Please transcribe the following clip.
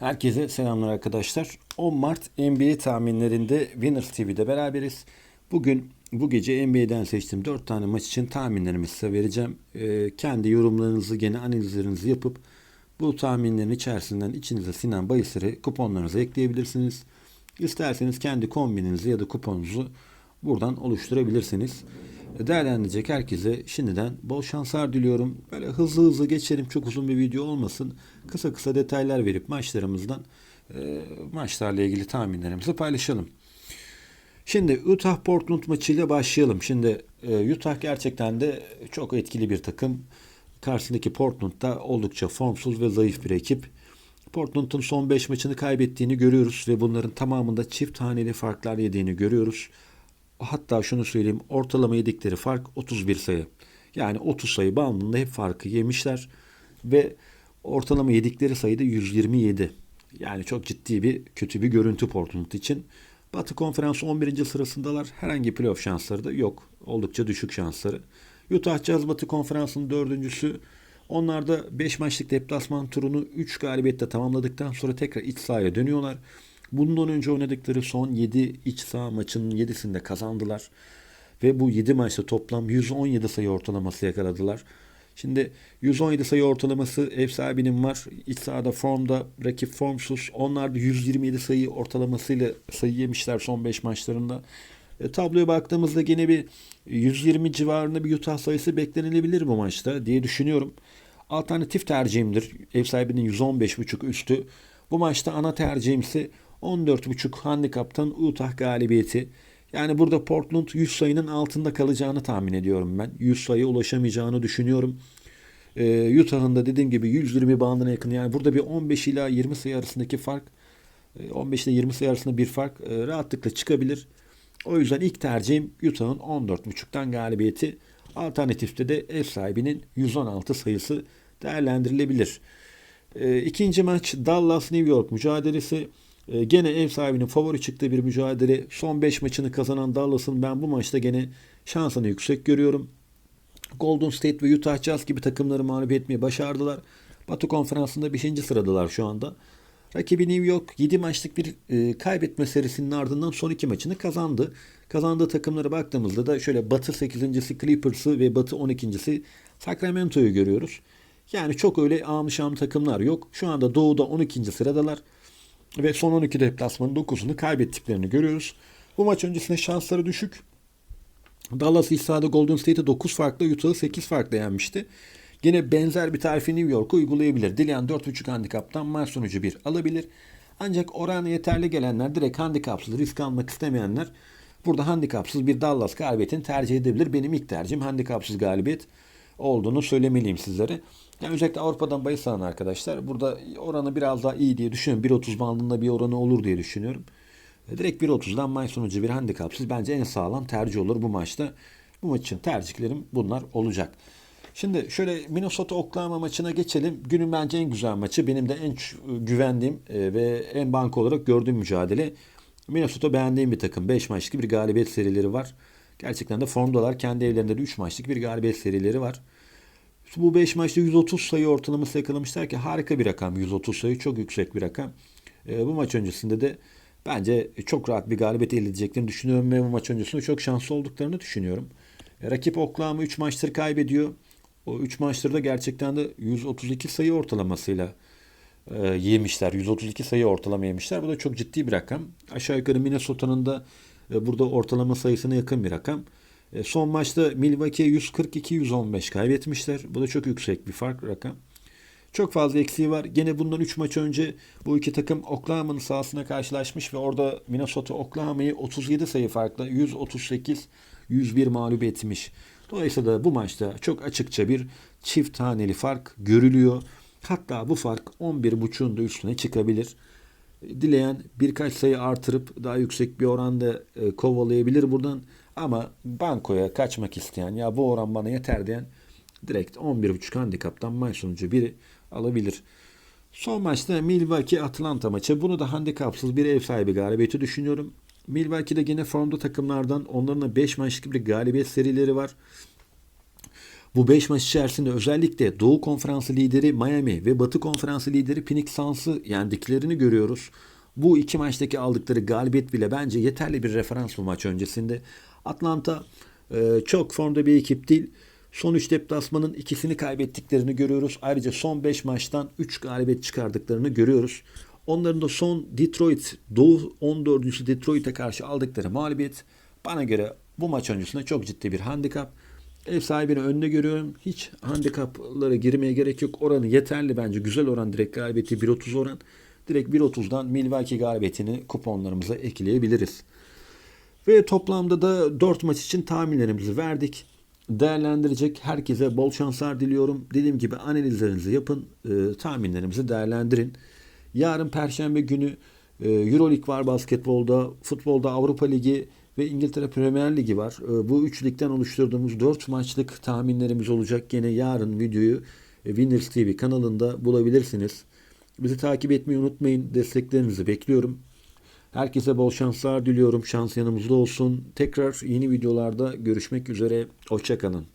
Herkese selamlar arkadaşlar. 10 Mart NBA tahminlerinde Winners TV'de beraberiz. Bugün bu gece NBA'den seçtiğim 4 tane maç için tahminlerimi size vereceğim. Ee, kendi yorumlarınızı, gene analizlerinizi yapıp bu tahminlerin içerisinden içinize sinen bahisleri kuponlarınıza ekleyebilirsiniz. İsterseniz kendi kombininizi ya da kuponunuzu buradan oluşturabilirsiniz. Değerlendirecek herkese şimdiden bol şanslar diliyorum. Böyle hızlı hızlı geçelim. Çok uzun bir video olmasın. Kısa kısa detaylar verip maçlarımızdan e, maçlarla ilgili tahminlerimizi paylaşalım. Şimdi Utah Portland maçıyla başlayalım. Şimdi e, Utah gerçekten de çok etkili bir takım. Karşısındaki Portland da oldukça formsuz ve zayıf bir ekip. Portland'ın son 5 maçını kaybettiğini görüyoruz ve bunların tamamında çift haneli farklar yediğini görüyoruz. Hatta şunu söyleyeyim ortalama yedikleri fark 31 sayı. Yani 30 sayı bandında hep farkı yemişler ve ortalama yedikleri sayı da 127. Yani çok ciddi bir kötü bir görüntü Portland için. Batı Konferansı 11. sırasındalar. Herhangi playoff şansları da yok. Oldukça düşük şansları. Utah Jazz Batı Konferansı'nın dördüncüsü. Onlar da 5 maçlık deplasman turunu 3 galibiyetle tamamladıktan sonra tekrar iç sahaya dönüyorlar. Bundan önce oynadıkları son 7 iç saha maçının 7'sinde kazandılar. Ve bu 7 maçta toplam 117 sayı ortalaması yakaladılar. Şimdi 117 sayı ortalaması ev sahibinin var. İç sahada formda, rakip formsuz. Onlar da 127 sayı ortalamasıyla sayı yemişler son 5 maçlarında. E, tabloya baktığımızda yine bir 120 civarında bir Utah sayısı beklenilebilir bu maçta diye düşünüyorum. Alternatif tercihimdir. Ev sahibinin 115.5 üstü. Bu maçta ana tercihimsi 14.5 handikaptan Utah galibiyeti. Yani burada Portland 100 sayının altında kalacağını tahmin ediyorum ben. 100 sayı ulaşamayacağını düşünüyorum. Ee, Utah'ın da dediğim gibi 120 bandına yakın. Yani burada bir 15 ila 20 sayı arasındaki fark 15 ile 20 sayı arasında bir fark e, rahatlıkla çıkabilir. O yüzden ilk tercihim Utah'ın 14.5'tan galibiyeti. Alternatifte de ev sahibinin 116 sayısı değerlendirilebilir. E, ikinci maç Dallas New York mücadelesi. E, gene ev sahibinin favori çıktığı bir mücadele. Son 5 maçını kazanan Dallas'ın ben bu maçta gene şansını yüksek görüyorum. Golden State ve Utah Jazz gibi takımları mağlup etmeyi başardılar. Batı konferansında 5. sıradalar şu anda. Rakibi New York 7 maçlık bir e, kaybetme serisinin ardından son 2 maçını kazandı. Kazandığı takımlara baktığımızda da şöyle Batı 8.si Clippers'ı ve Batı 12.si Sacramento'yu görüyoruz. Yani çok öyle amşam takımlar yok. Şu anda Doğu'da 12. sıradalar ve son 12 deplasmanın 9'unu kaybettiklerini görüyoruz. Bu maç öncesinde şansları düşük. Dallas ilk sahada Golden State'i 9 farklı, Utah'ı 8 farklı yenmişti. Yine benzer bir tarifi New York'u uygulayabilir. Dileyen 4.5 handikaptan maç sonucu 1 alabilir. Ancak oranı yeterli gelenler direkt handikapsız risk almak istemeyenler burada handikapsız bir Dallas galibiyetini tercih edebilir. Benim ilk tercihim handikapsız galibiyet olduğunu söylemeliyim sizlere. Yani özellikle Avrupa'dan bahis alan arkadaşlar burada oranı biraz daha iyi diye düşünüyorum. 1.30 bandında bir oranı olur diye düşünüyorum. E, direkt 1.30'dan maç sonucu bir handikapsız bence en sağlam tercih olur bu maçta. Bu maç için tercihlerim bunlar olacak. Şimdi şöyle Minnesota Oklahoma maçına geçelim. Günün bence en güzel maçı. Benim de en güvendiğim e, ve en banka olarak gördüğüm mücadele. Minnesota beğendiğim bir takım. 5 maçlık bir galibiyet serileri var. Gerçekten de formdalar. Kendi evlerinde de 3 maçlık bir galibiyet serileri var. Bu 5 maçta 130 sayı ortalaması yakalamışlar ki harika bir rakam. 130 sayı çok yüksek bir rakam. E, bu maç öncesinde de bence çok rahat bir galibiyet elde edeceklerini düşünüyorum ve bu maç öncesinde çok şanslı olduklarını düşünüyorum. E, rakip Oklahoma 3 maçtır kaybediyor. O 3 maçtır da gerçekten de 132 sayı ortalamasıyla e, yemişler. 132 sayı ortalama yemişler. Bu da çok ciddi bir rakam. Aşağı yukarı Minnesota'nın da e, burada ortalama sayısına yakın bir rakam. E, son maçta Milwaukee 142-115 kaybetmişler. Bu da çok yüksek bir fark rakam. Çok fazla eksiği var. Gene bundan 3 maç önce bu iki takım Oklahoma'nın sahasına karşılaşmış ve orada Minnesota Oklahoma'yı 37 sayı farkla 138-101 mağlup etmiş. Dolayısıyla bu maçta çok açıkça bir çift taneli fark görülüyor. Hatta bu fark 11.5'un da üstüne çıkabilir. Dileyen birkaç sayı artırıp daha yüksek bir oranda e, kovalayabilir buradan. Ama bankoya kaçmak isteyen ya bu oran bana yeter diyen direkt 11.5 handikaptan maç sonucu biri alabilir. Son maçta Milwaukee Atlanta maçı. Bunu da handikapsız bir ev sahibi galibiyeti düşünüyorum. Milwaukee'de yine formda takımlardan onların da 5 maçlık bir galibiyet serileri var. Bu 5 maç içerisinde özellikle Doğu Konferansı lideri Miami ve Batı Konferansı lideri Phoenix Suns'ı yendiklerini görüyoruz. Bu iki maçtaki aldıkları galibiyet bile bence yeterli bir referans bu maç öncesinde. Atlanta e, çok formda bir ekip değil. Son 3 deplasmanın ikisini kaybettiklerini görüyoruz. Ayrıca son 5 maçtan 3 galibiyet çıkardıklarını görüyoruz. Onların da son Detroit, Doğu 14. Detroit'e karşı aldıkları mağlubiyet bana göre bu maç öncesinde çok ciddi bir handikap. Ev sahibini önde görüyorum. Hiç handikaplara girmeye gerek yok. Oranı yeterli bence. Güzel oran direkt galibiyeti 1.30 oran. Direkt 1.30'dan Milwaukee galibiyetini kuponlarımıza ekleyebiliriz. Ve toplamda da 4 maç için tahminlerimizi verdik. Değerlendirecek herkese bol şanslar diliyorum. Dediğim gibi analizlerinizi yapın, e, tahminlerimizi değerlendirin. Yarın Perşembe günü e, Euroleague var basketbolda, futbolda Avrupa Ligi ve İngiltere Premier Ligi var. E, bu üç ligden oluşturduğumuz 4 maçlık tahminlerimiz olacak. Gene yarın videoyu e, Winners TV kanalında bulabilirsiniz. Bizi takip etmeyi unutmayın. Desteklerinizi bekliyorum. Herkese bol şanslar diliyorum. Şans yanımızda olsun. Tekrar yeni videolarda görüşmek üzere. Hoşçakalın.